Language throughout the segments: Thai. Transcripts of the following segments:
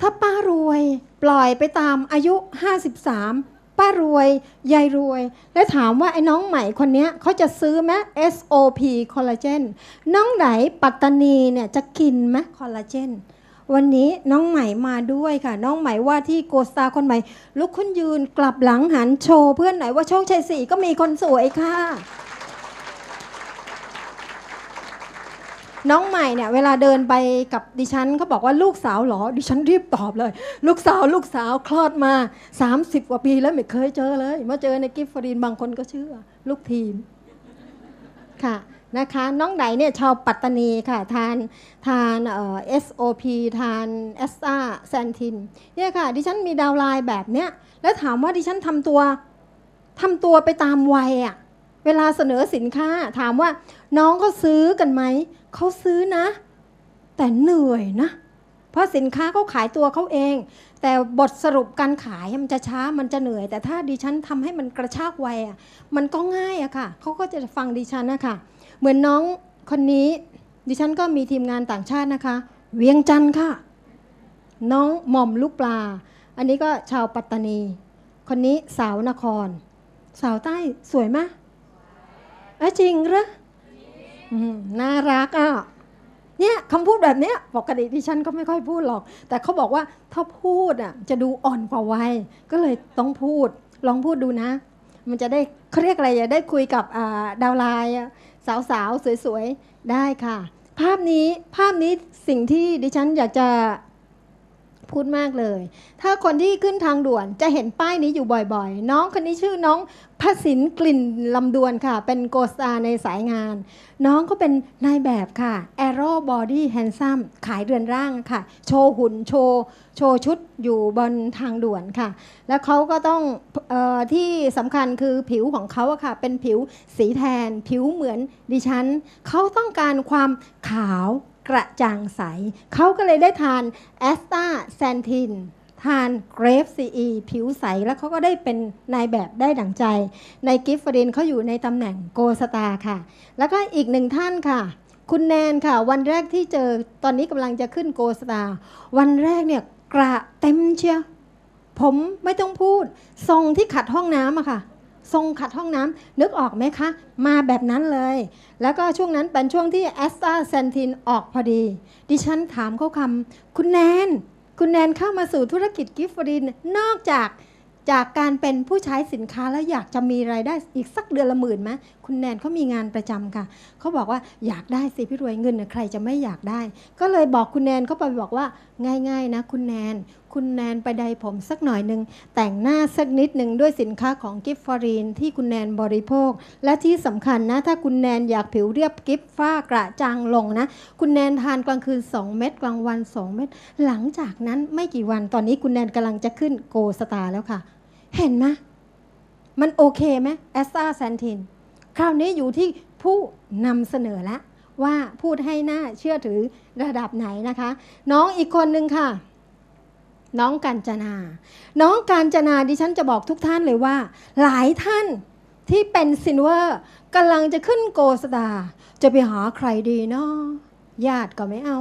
ถ้าป้ารวยปล่อยไปตามอายุ 53 ป้ารวยยายรวย แล้วถามว่าไอ้น้องใหม่คนนี้เขาจะซื้อไหม SOP คอลลาเจนน้องไหนปัตตานีเนี่ยจะกินไหมคอลลาเจนวันนี้น้องใหม่มาด้วยค่ะ น้องใหม่ว่าที่โกสตาคนใหม่ลุกขึ้นยืนกลับหลังหันโชว์เพื่อนไหนว่าโชคชัยสี่ก็มีคนสวยค่ะ น้องใหม่เนี่ยเวลาเดินไปกับดิฉันเขาบอกว่าลูกสาวเหรอ ดิฉันรีบตอบเลย ลูกสาวลูกสาวคลอดมา 30 กว่าปีแล้วไม่เคยเจอเลยมาเจอในกิฟฟรีนบางคนก็เชื่อ ลูกทีมค่ะนะคะน้องไหนเนี่ยชาวปัตตานีค่ะ ทานทานเอ่อ SOP ทานเอสตาแซนทินเนี่ยค่ะ ดิฉันมีดาวไลน์แบบเนี้ยแล้วถามว่าดิฉันทำตัวทำตัวไปตามวัยอะเวลาเสนอสินค้าถามว่า น้องเขาซื้อกันไหม เขาซื้อนะ แต่เหนื่อยนะ เพราะสินค้าเขาขายตัวเขาเอง แต่บทสรุปการขายมันจะช้ามันจะเหนื่อย แต่ถ้าดิฉันทำให้มันกระชากไวอะมันก็ง่ายอะค่ะ เขาก็จะฟังดิฉันนะคะเหมือนน้องคนนี้ ดิฉันก็มีทีมงานต่างชาตินะคะ เวียงจันทร์ค่ะ น้องหม่อมลูกปลา อันนี้ก็ชาวปัตตานี คนนี้สาวนคร สาวใต้สวยไหมเอะจริงเหรออืม น่ารักอะเนี่ยคำพูดแบบเนี้ยปกติดิฉันก็ไม่ค่อยพูดหรอก แต่เขาบอกว่าถ้าพูดอะจะดูอ่อนกว่าวัยก็เลยต้องพูด ลองพูดดูนะ มันจะได้เขาเรียกอะไรจะได้คุยกับาดาวไลน์สาวๆ สวยๆ ได้ค่ะ ภาพนี้ภาพนี้สิ่งที่ดิฉันอยากจะ พูดมากเลย ถ้าคนที่ขึ้นทางด่วนจะเห็นป้ายนี้อยู่บ่อยๆ น้องคนนี้ชื่อน้องพสินกลิ่นลำดวนค่ะ เป็นโกสตาในสายงาน น้องก็เป็นนายแบบค่ะ Aero Body Handsome ขายเรือนร่างค่ะ โชว์หุ่นโชว์โชว์ชุดอยู่บนทางด่วนค่ะ แล้วเขาก็ต้องออที่สำคัญคือผิวของเขาอะค่ะ เป็นผิวสีแทน ผิวเหมือนดิฉันเขาต้องการความขาว กระจ่างใส เขาก็เลยได้ทานแอสตาแซนทิน ทานเกรฟซีอีผิวใส แล้วเขาก็ได้เป็นนายแบบได้ดั่งใจ ในกิฟฟรินเขาอยู่ในตำแหน่งโกสตาค่ะ แล้วก็อีกหนึ่งท่านค่ะ คุณแนนค่ะ วันแรกที่เจอตอนนี้กำลังจะขึ้นโกสตาวันแรกเนี่ยกระเต็มเชียวผมไม่ต้องพูดทรงที่ขัดห้องน้ำอะค่ะ ทรงขัดห้องน้ำนึกออกไหมคะ มาแบบนั้นเลย แล้วก็ช่วงนั้นเป็นช่วงที่แอสตาเซนทินออกพอดี ดิฉันถามเขาคำคุณแนน คุณแนนเข้ามาสู่ธุรกิจกิฟฟริน นอกจากจากการเป็นผู้ใช้สินค้าแล้วอยากจะมีรายได้อีกสักเดือนละหมื่นไหมคุณแนนเขามีงานประจำค่ะเขาบอกว่าอยากได้สิพี่รวยเงินใครจะไม่อยากได้ ก็เลยบอกคุณแนนเขาไปบอกว่าง่าย ๆ นะ คุณแนน คุณแนนไปใดผมสักหน่อยหนึ่งแต่งหน้าสักนิดหนึ่งด้วยสินค้าของกิฟฟอรีนที่คุณแนนบริโภค และที่สำคัญนะ ถ้าคุณแนนอยากผิวเรียบกิฟฝ้ากระจางลงนะ คุณแนนทานกลางคืน 2 เม็ดกลางวัน 2 เม็ดหลังจากนั้นไม่กี่วันตอนนี้คุณแนนกำลังจะขึ้นโกสตาแล้วค่ะ เห็นไหมมันโอเคไหมแอสตาแซนทินคราวนี้อยู่ที่ผู้นำเสนอแล้วว่าพูดให้หน่าเชื่อถือระดับไหนนะคะ น้องอีกคนนึงค่ะ น้องกัญจนา น้องกัญจนาดิฉันจะบอกทุกท่านเลยว่า หลายท่านที่เป็นซินเวอร์กำลังจะขึ้นโกสตาจะไปหาใครดีเนาะญาติก็ไม่เอา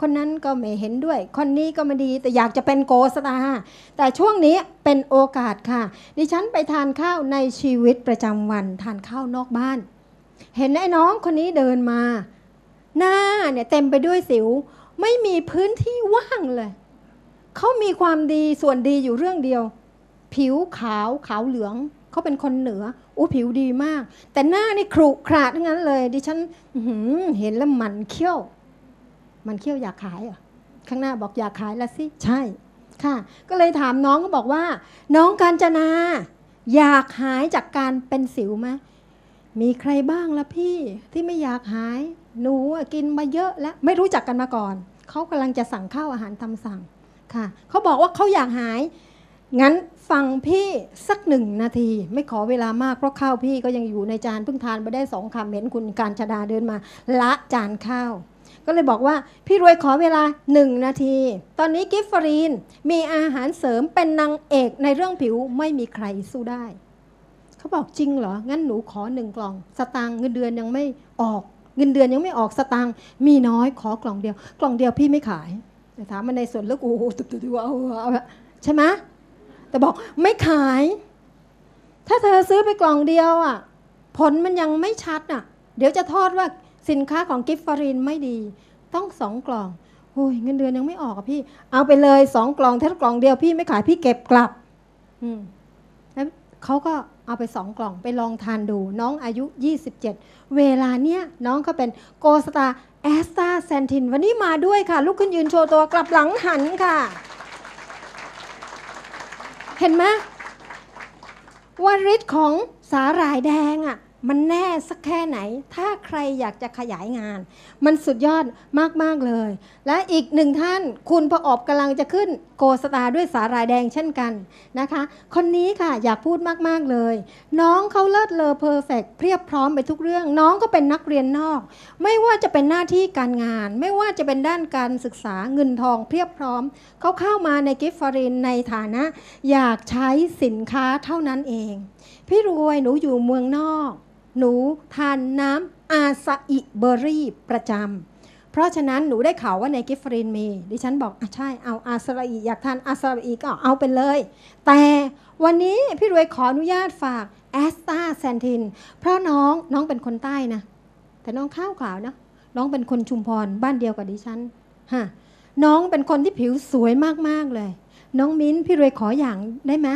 คนนั้นก็ไม่เห็นด้วย คนนี้ก็ไม่ดีแต่อยากจะเป็นโกสตาแต่ช่วงนี้เป็นโอกาสค่ะ ดิฉันไปทานข้าวในชีวิตประจำวันทานข้าวนอกบ้าน เห็นไอ้น้องคนนี้เดินมา หน้าเนี่ยเต็มไปด้วยสิว ไม่มีพื้นที่ว่างเลย เขามีความดีส่วนดีอยู่เรื่องเดียว ผิวขาวขาวเหลืองเขาเป็นคนเหนืออู้ผิวดีมาก แต่หน้านี่ขรุขระทั้งนั้นเลย ดิฉันหเห็นแล้วหมันเขี้ยว มันเขี้ยวอยากขายเหรอะข้างหน้าบอกอยากขายละสิใช่ ค่ะ ก็เลยถามน้องก็บอกว่า น้องกาญจนา อยากหายจากการเป็นสิวไหมมีใครบ้างละพี่ที่ไม่อยากหาย หนูกินมาเยอะแล้วไม่รู้จักกันมาก่อนเขากำลังจะสั่งข้าวอาหารตาสั่ง ค่ะเขาบอกว่าเขาอยากหาย งั้นฟังพี่สักหนึ่งนาที ไม่ขอเวลามากเพราะข้าวพี่ก็ยังอยู่ในจานเพิ่งทานไปได้สองคำเห็นคุณการชดาเดินมา ละจานข้าว ก็เลยบอกว่าพี่รวยขอเวลาหนึ่งนาที ตอนนี้กิฟฟรีนมีอาหารเสริมเป็นนางเอกในเรื่องผิวไม่มีใครสู้ได้เขาบอกจริงเหรอ งั้นหนูขอหนึ่งกล่อง สตางค์เงินเดือนยังไม่ออก เงินเดือนยังไม่ออกสตางค์มีน้อยขอกล่องเดียว กล่องเดียวพี่ไม่ขาย แต่ถามมันในส่วนลึกโอ้โหตุบตุบตุบเอาเอาใช่ไหมแต่บอกไม่ขาย ถ้าเธอซื้อไปกล่องเดียวอะ ผลมันยังไม่ชัดอะ เดี๋ยวจะโทษว่าสินค้าของกิฟฟารินไม่ดี ต้องสองกล่องโอ้ยเงินเดือนยังไม่ออกอะพี่ เอาไปเลยสองกล่องถ้ากล่องเดียวพี่ไม่ขายพี่เก็บกลับ อืม เขาก็เอาไปสองกล่องไปลองทานดูน้องอายุ 27 เวลาเนี้ยน้องก็เป็นโกสตาแอสตาแซนทิน วันนี้มาด้วยค่ะ ลุกขึ้นยืนโชว์ตัวกลับหลังหันค่ะ เห็นไหมว่าฤทธิ์ของสาหร่ายแดงอะ่ะ มันแน่สักแค่ไหน ถ้าใครอยากจะขยายงาน มันสุดยอดมาก ๆ เลย และอีกหนึ่งท่าน คุณประอบกำลังจะขึ้นโกสตาด้วยสาหร่ายแดงเช่นกันนะคะ คนนี้ค่ะอยากพูดมาก ๆ เลย น้องเขาเลิศเลอเพอร์เฟกเพียบพร้อมไปทุกเรื่อง น้องก็เป็นนักเรียนนอก ไม่ว่าจะเป็นหน้าที่การงาน ไม่ว่าจะเป็นด้านการศึกษาเงินทองเพียบพร้อม เขาเข้ามาในกิฟฟารินในฐานะ อยากใช้สินค้าเท่านั้นเอง พี่รวยหนูอยู่เมืองนอก หนูทานน้ำอาซาอิเบอร์รี่ประจำเพราะฉะนั้นหนูได้ข่าวว่าในกิฟฟรินมีดิฉันบอกอะใช่เอาอาซาอิอยากทานอาซาอิก็เอาไปเลย แต่วันนี้พี่รวยขออนุญาตฝากแอสตาแซนทิน เพราะน้องน้องเป็นคนใต้นะ แต่น้องข้าวขาวนะ น้องเป็นคนชุมพรบ้านเดียวกับดิฉันฮะน้องเป็นคนที่ผิวสวยมาก ๆ เลย น้องมิ้นพี่รวยขออย่างได้ไหม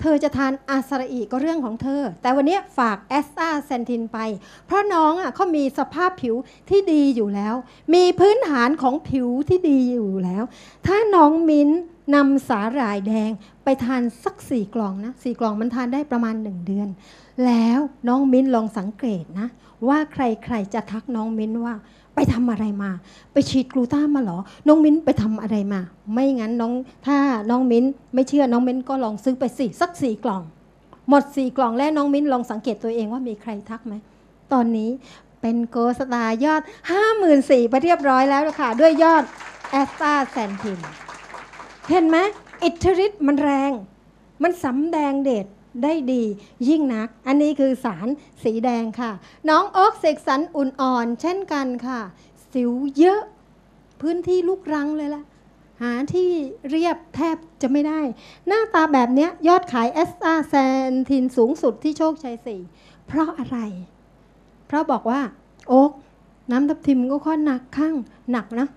เธอจะทานอาสาอีก็เรื่องของเธอ แต่วันนี้ฝากแอสตาเซนทินไป เพราะน้องอะเขามีสภาพผิวที่ดีอยู่แล้ว มีพื้นฐานของผิวที่ดีอยู่แล้ว ถ้าน้องมิ้นนำสาหร่ายแดงไปทานสักสี่กล่องนะสี่กล่องมันทานได้ประมาณหนึ่งเดือน แล้วน้องมิ้นลองสังเกตนะ ว่าใครๆจะทักน้องมิ้นว่า ไปทำอะไรมา ไปฉีดกลูต้ามาหรอ น้องมิ้นไปทำอะไรมา ไม่งั้นน้องถ้าน้องมิ้นไม่เชื่อน้องมิ้นก็ลองซื้อไปสิสักสี่กล่อง หมดสี่กล่องแล้วน้องมิ้นลองสังเกตตัวเองว่ามีใครทักไหม ตอนนี้เป็นโกสตายอด 54,000ไปเรียบร้อยแล้วค่ะ ด้วยยอดแอสตาแซนทินเห็นไหมอิทธิฤทธิ์มันแรง มันสำแดงเดช ได้ดียิ่งนัก อันนี้คือสารสีแดงค่ะ น้องออกเสกสรรอุ่นอ่อนเช่นกันค่ะ สิวเยอะพื้นที่ลูกรังเลยล่ะหาที่เรียบแทบจะไม่ได้ หน้าตาแบบนี้ยอดขายเอสอาแซนทินสูงสุดที่โชคชัยสี่เพราะอะไร เพราะบอกว่า โอ๊กน้ำทับทิมก็ค่อนหนักข้างหนักนะ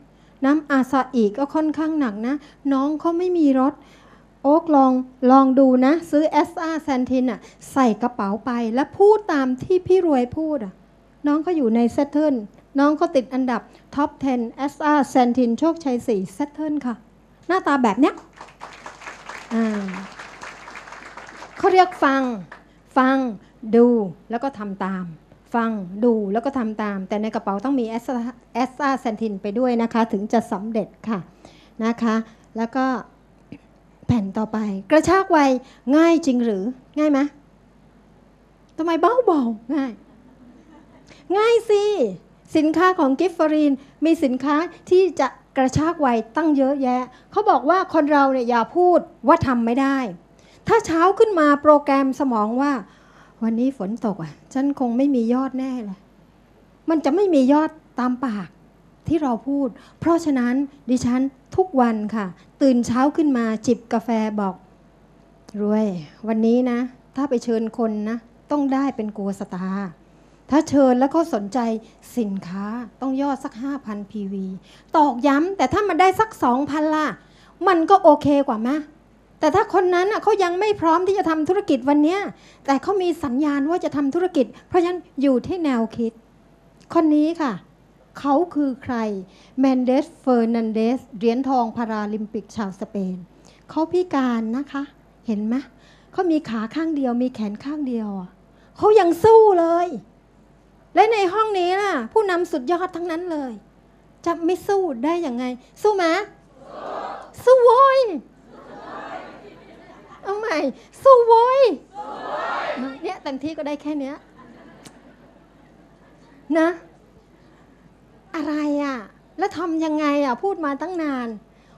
น้ำอาซาอิก็ค่อนข้างหนักนะ น้องเขาไม่มีรถ โอ๊กลองลองดูนะ ซื้อเอสอาแซนทินอะใส่กระเป๋าไปแล้วพูดตามที่พี่รวยพูดอะน้องเขาอยู่ในเซตเทิลน้องเขาติดอันดับท็อป 10 SR แซนทินโชคชัย4เซตเทิลค่ะ หน้าตาแบบเนี้ยอ่าเขาเรียกฟัง ฟัง ดูแล้วก็ทำตาม ฟังดูแล้วก็ทำตาม แต่ในกระเป๋าต้องมีแอสตาแซนทินไปด้วยนะคะ ถึงจะสำเร็จค่ะนะคะ แล้วก็ แผ่นต่อไป กระชากไวง่ายจริงหรือ ง่ายไหมทำไมเบาเบาๆง่าย ง่ายสิ สินค้าของกิฟฟรีนมีสินค้าที่จะกระชากไวตั้งเยอะแยะ เขาบอกว่าคนเราเนี่ยอย่าพูดว่าทำไม่ได้ ถ้าเช้าขึ้นมาโปรแกรมสมองว่า วันนี้ฝนตกอะ ฉันคงไม่มียอดแน่เลย มันจะไม่มียอดตามปาก ที่เราพูด เพราะฉะนั้นดิฉันทุกวันค่ะ ตื่นเช้าขึ้นมาจิบกาแฟบอกรวย วันนี้นะ ถ้าไปเชิญคนนะ ต้องได้เป็นโกสตาร์ถ้าเชิญแล้วก็สนใจสินค้าต้องยอดสัก 5,000 PV ตอกย้ำแต่ถ้ามันได้สัก 2,000 ล่ะ มันก็โอเคกว่ามะ แต่ถ้าคนนั้นน่ะเขายังไม่พร้อมที่จะทำธุรกิจวันนี้แต่เขามีสัญญาณว่าจะทำธุรกิจ เพราะฉะนั้นอยู่ที่แนวคิด คนนี้ค่ะ เขาคือใครแมนเดสเฟอร์นันเดสเหรียญทองพาราลิมปิกชาวสเปน เขาพิการนะคะ เห็นไหมเขามีขาข้างเดียว มีแขนข้างเดียวอะเขายังสู้เลย และในห้องนี้ล่ะ ผู้นำสุดยอดทั้งนั้นเลย จะไม่สู้ได้ยังไง สู้ไหมสู้โว้ยเอาใหม่ สู้โว้ยเนี่ยเต็มที่ก็ได้แค่เนี้ยนะ อะไรอะ แล้วทำยังไงอะ พูดมาตั้งนาน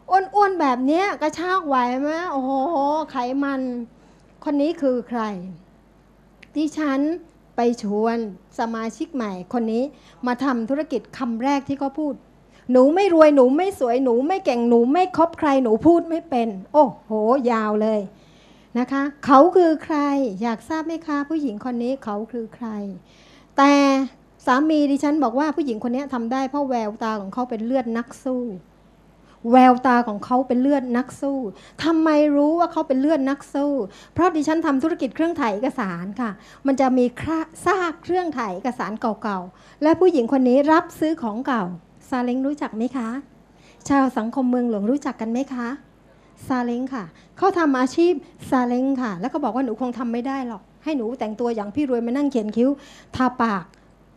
อ้วนๆแบบเนี้ยกระชากไหวไหมโอ้โห ไขมัน คนนี้คือใคร ดิฉันไปชวนสมาชิกใหม่ คนนี้มาทำธุรกิจคำแรกที่เขาพูด หนูไม่รวยหนูไม่สวยหนูไม่เก่งหนูไม่คบใครหนูพูดไม่เป็น โอ้โห ยาวเลยนะคะเขาคือใครอยากทราบไหมคะผู้หญิงคนนี้เขาคือใคร แต่ สามีดิฉันบอกว่าผู้หญิงคนนี้ทำได้เพราะแววตาของเขาเป็นเลือดนักสู้ แววตาของเขาเป็นเลือดนักสู้ทำไมรู้ว่าเขาเป็นเลือดนักสู้ เพราะดิฉันทำธุรกิจเครื่องถ่ายเอกสารค่ะ มันจะมีคราซากเครื่องถ่ายเอกสารเก่าๆ และผู้หญิงคนนี้รับซื้อของเก่า ซาเล้งรู้จักไหมคะ ชาวสังคมเมืองหลวงรู้จักกันไหมคะซาเล้งค่ะ เขาทำอาชีพซาเล้งค่ะ แล้วก็บอกว่าหนูคงทำไม่ได้หรอก ให้หนูแต่งตัวอย่างพี่รวยมานั่งเขียนคิ้ว ทาปาก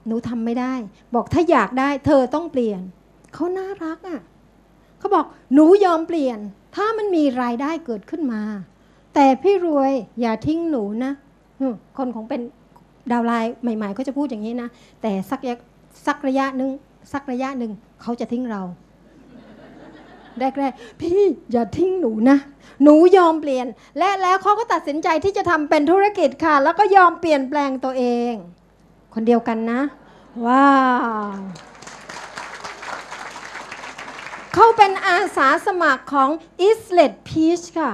หนูทำไม่ได้ บอกถ้าอยากได้ เธอต้องเปลี่ยน เขาน่ารักอะเขาบอกหนูยอมเปลี่ยน ถ้ามันมีรายได้เกิดขึ้นมา แต่พี่รวยอย่าทิ้งหนูนะคนของเป็นดาวไลน์ใหม่ๆเขาจะพูดอย่างนี้นะ แต่สักระยะสักระยะหนึ่งสักระยะหนึ่งเขาจะทิ้งเราแรกๆพี่อย่าทิ้งหนูนะ หนูยอมเปลี่ยน และแล้วเขาก็ตัดสินใจที่จะทำเป็นธุรกิจค่ะ แล้วก็ยอมเปลี่ยนแปลงตัวเอง คนเดียวกันนะ ว้าวเขาเป็นอาสาสมัครของ i s l e t Peach ค่ะ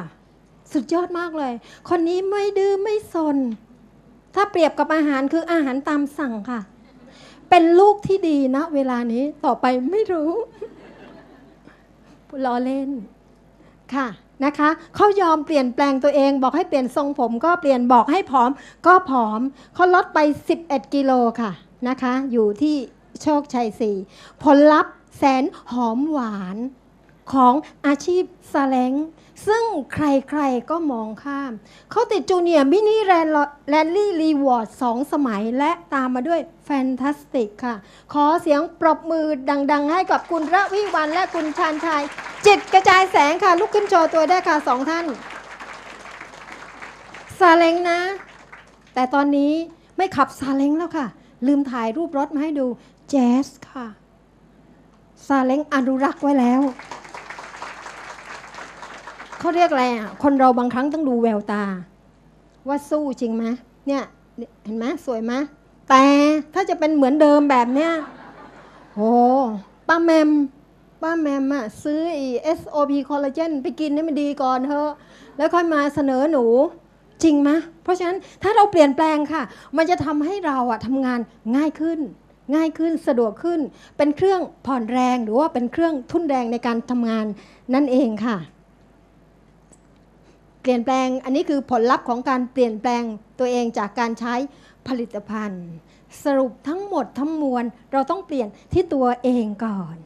สุดยอดมากเลย คนนี้ไม่ดื้อไม่สนถ้าเปรียบกับอาหารคืออาหารตามสั่งค่ะ เป็นลูกที่ดีนะ เวลานี้ต่อไปไม่รู้ล้อเล่นค่ะ นะคะเขายอมเปลี่ยนแปลงตัวเอง บอกให้เปลี่ยนทรงผมก็เปลี่ยนบอกให้ผอมก็ผอมเขาลดไป 11 กิโลค่ะนะคะ อยู่ที่โชคชัยสี่ผลลัพธ์แสนหอมหวาน ของอาชีพซาเล้งซึ่งใครๆก็มองข้าม เขาติดจูเนียร์มินิแรนแรนลี่รีวอร์ดสองสมัยและตามมาด้วยแฟนตาสติกค่ะ ขอเสียงปรบมือดังๆ ให้กับคุณระวิวันและคุณชานชัย จิตกระจายแสงค่ะ ลุกขึ้นโชว์ตัวได้ค่ะสองท่านซาเล้งนะ แต่ตอนนี้ไม่ขับซาเล้งแล้วค่ะ ลืมถ่ายรูปรถมาให้ดูแจ๊สค่ะซาเล้งอนุรักษ์ไว้แล้ว เขาเรียกอะไรอะคนเราบางครั้งต้องดูแววตา ว่าสู้จริงไหมเนี่ยเห็นไหมสวยไหมแต่ถ้าจะเป็นเหมือนเดิมแบบเนี้ยโอ้ป้าแมมป้าแมมอะซื้อไอ SOP คอลลาเจนไปกินให้มันดีก่อนเถอะ แล้วค่อยมาเสนอหนูจริงไหมเพราะฉะนั้นถ้าเราเปลี่ยนแปลงค่ะ มันจะทำให้เราอะทำงานง่ายขึ้น ง่ายขึ้นสะดวกขึ้น เป็นเครื่องผ่อนแรงหรือว่าเป็นเครื่องทุ่นแรงในการทำงานนั่นเองค่ะ เปลี่ยนแปลงอันนี้คือผลลัพธ์ของการเปลี่ยนแปลงตัวเองจากการใช้ผลิตภัณฑ์ สรุปทั้งหมดทั้งมวลเราต้องเปลี่ยนที่ตัวเองก่อน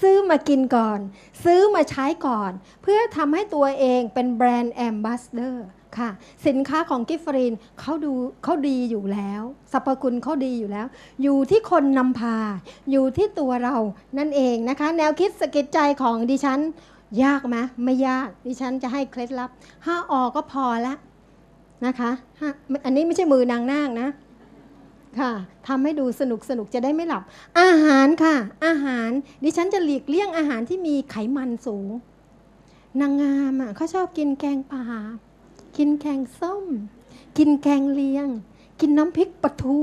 ซื้อมากินก่อน ซื้อมาใช้ก่อน เพื่อทำให้ตัวเองเป็นแบรนด์แอมบาสเดอร์ค่ะ สินค้าของกิฟฟรีนเขาดูเขาดีอยู่แล้วสรรพคุณเขาดีอยู่แล้ว อยู่ที่คนนำพา อยู่ที่ตัวเรานั่นเองนะคะ แนวคิดสะกิดใจของดิฉัน ยากไหมไม่ยาก ดิฉันจะให้เคล็ดลับห้าออก็พอละนะคะห้าอันนี้ไม่ใช่มือนางนาคนะ ค่ะทำให้ดูสนุกสนุกจะได้ไม่หลับ อาหารค่ะ อาหาร ดิฉันจะหลีกเลี่ยงอาหารที่มีไขมันสูง นางงามอะเขาชอบกินแกงป่า กินแกงส้ม กินแกงเลียง กินน้ำพริกปลาทู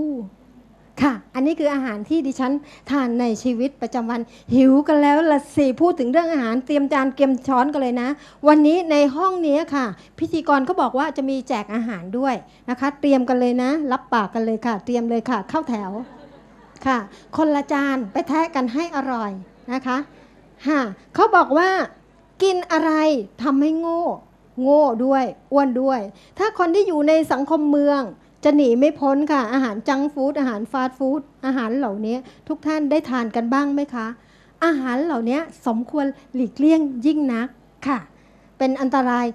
ค่ะ อันนี้คืออาหารที่ดิฉันทานในชีวิตประจำวัน หิวกันแล้วละสิพูดถึงเรื่องอาหารเตรียมจานเตรียมช้อนกันเลยนะ วันนี้ในห้องนี้ค่ะ พิธีกรก็บอกว่าจะมีแจกอาหารด้วยนะคะ เตรียมกันเลยนะ รับปากกันเลยค่ะ เตรียมเลยค่ะ เข้าแถวค่ะ คนละจานไปแทะกันให้อร่อยนะคะฮะเขาบอกว่ากินอะไรทำให้โง่ โง่ด้วยอ้วนด้วย ถ้าคนที่อยู่ในสังคมเมือง จะหนีไม่พ้นค่ะ อาหารจังฟู้ดอาหารฟาสต์ฟู้ดอาหารเหล่านี้ทุกท่านได้ทานกันบ้างไหมคะ อาหารเหล่านี้สมควรหลีกเลี่ยงยิ่งนักค่ะ เป็นอันตราย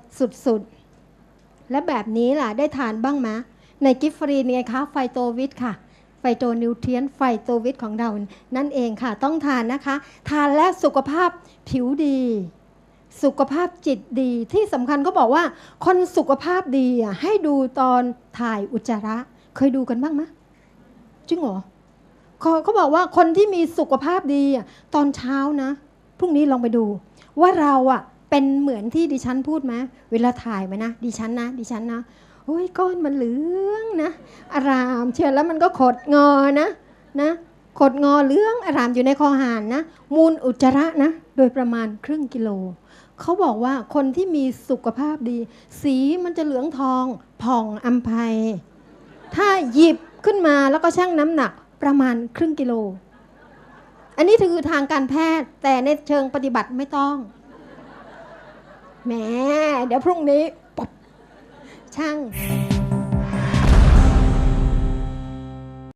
สุดๆ และแบบนี้ล่ะได้ทานบ้างไหมในกิฟฟรีนไงคะไฟโตวิทค่ะไฟโตนิวเทียนไฟโตวิทของเรานั่นเองค่ะ ต้องทานนะคะ ทานแล้วสุขภาพผิวดี สุขภาพจิตดีที่สำคัญก็บอกว่า คนสุขภาพดีอะให้ดูตอนถ่ายอุจจาระ เคยดูกันบ้างไหมจริงเหรอเขาเขาบอกว่าคนที่มีสุขภาพดีอะตอนเช้านะพรุ่งนี้ลองไปดู ว่าเราอะเป็นเหมือนที่ดิฉันพูดไหมเวลาถ่ายไหมนะดิฉันนะดิฉันนะโอ้ยก้อนมันเหลืองนะ อารามเชียวแล้วมันก็ขดงอนะนะ ขดงอเหลื้องอารามอยู่ในคอหานนะ มูลอุจจาระนะ โดยประมาณครึ่งกิโล เขาบอกว่าคนที่มีสุขภาพดี สีมันจะเหลืองทองผ่องอัมภัย ถ้าหยิบขึ้นมาแล้วก็ชั่งน้ำหนักประมาณครึ่งกิโล อันนี้คือทางการแพทย์แต่ในเชิงปฏิบัติไม่ต้องแหมเดี๋ยวพรุ่งนี้ปบช่าง